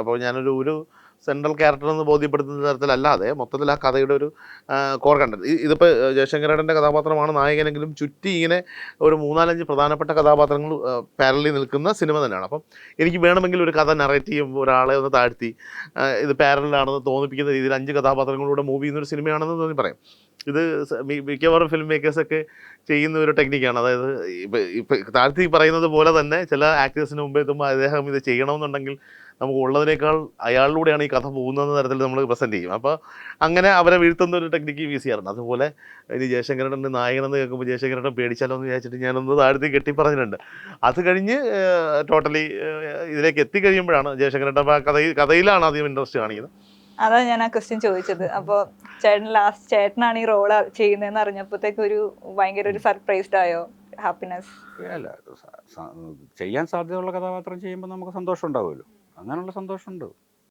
അപ്പോൾ ഞാനൊരു ഒരു സെൻട്രൽ ക്യാരക്ടർ എന്ന് ബോധ്യപ്പെടുത്തുന്ന തരത്തിലല്ലാതെ മൊത്തത്തിൽ ആ കഥയുടെ ഒരു കോർ കണ്ടന്റ് ഇതിപ്പോൾ ജയശങ്കരേടന്റെ കഥാപാത്രമാണ് നായകനെങ്കിലും ചുറ്റി ഇങ്ങനെ ഒരു മൂന്നാലഞ്ച് പ്രധാനപ്പെട്ട കഥാപാത്രങ്ങൾ പാരലി നിൽക്കുന്ന സിനിമ തന്നെയാണ്. അപ്പം എനിക്ക് വേണമെങ്കിൽ ഒരു കഥ നറേറ്റ് ചെയ്യുമ്പോൾ ഒരാളെ ഒന്ന് താഴ്ത്തി ഇത് പാരലാണെന്ന് തോന്നിപ്പിക്കുന്ന രീതിയിൽ അഞ്ച് കഥാപാത്രങ്ങളിലൂടെ മൂവ് ചെയ്യുന്ന ഒരു സിനിമയാണെന്ന് തോന്നി പറയാം. ഇത് മിക്കവാറും ഫിലിം മേക്കേഴ്സൊക്കെ ചെയ്യുന്ന ഒരു ടെക്നിക്കാണ് അതായത് ഇപ്പം താഴ്ത്തി പറയുന്നത് പോലെ തന്നെ ചില ആക്ടേഴ്സിന് മുമ്പ് എത്തുമ്പോൾ അദ്ദേഹം ഇത് ചെയ്യണമെന്നുണ്ടെങ്കിൽ നമുക്ക് ഉള്ളതിനേക്കാൾ അയാളിലൂടെയാണ് ഈ കഥ പോകുന്നത് തരത്തിൽ നമ്മൾ പ്രസന്റ് ചെയ്യും. അപ്പോൾ അങ്ങനെ അവരെ വീഴ്ത്തുന്ന ഒരു ടെക്നിക്ക് യൂസ് ചെയ്യാറുണ്ട് അതുപോലെ ഇനി ജയശങ്കരന്റെ നായകനെന്ന് കേൾക്കുമ്പോൾ ജയശങ്കരനെ പേടിച്ചാലോ എന്ന് വിചാരിച്ചിട്ട് ഞാനൊന്ന് താഴ്ത്തി കെട്ടി പറഞ്ഞിട്ടുണ്ട്. അത് കഴിഞ്ഞ് ടോട്ടലി ഇതിലേക്ക് എത്തിക്കഴിയുമ്പോഴാണ് ജയശങ്കരന്റെ കഥയിൽ കഥയിലാണ് ആദ്യം ഇൻട്രസ്റ്റ് കാണിക്കുന്നത്. അതാ ഞാൻ ആ ക്വസ്റ്റ്യൻ ചോദിച്ചത്. അപ്പോൾ ചേട്ടൻ ലാസ്റ്റ് ചേട്ടനാണ് ഈ റോൾ ചെയ്യുന്നതെന്ന് അറിഞ്ഞപ്പോഴത്തേക്ക് ഒരു ഭയങ്കര ഒരു സർപ്രൈസ്ഡ് ആയോ? ഹാപ്പിനെസ് അല്ല ചെയ്യാൻ സാധ്യതയുള്ള കഥാപാത്രം ചെയ്യുമ്പോൾ നമുക്ക് സന്തോഷം ഉണ്ടാവുമല്ലോ. അങ്ങനെയുള്ള സന്തോഷമുണ്ട്